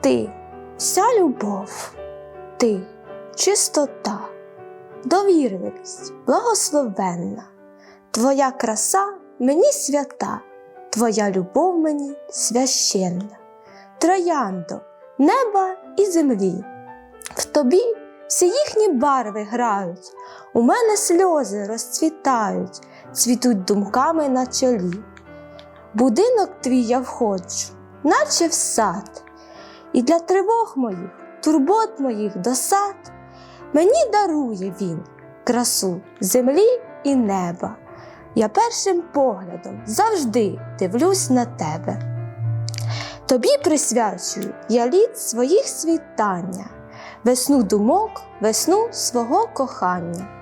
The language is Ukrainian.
Ти вся любов, ти чистота, довірливість, благословенна, Твоя краса мені свята, Твоя любов мені священна, трояндо, неба і землі. В тобі всі їхні барви грають, у мене сльози розцвітають, цвітуть думками на чолі. Будинок твій я входжу, наче в сад, і для тривог моїх, турбот моїх досад мені дарує він красу землі і неба. Я першим поглядом завжди дивлюсь на тебе. Тобі присвячую я літ своїх світання, весну думок, весну свого кохання.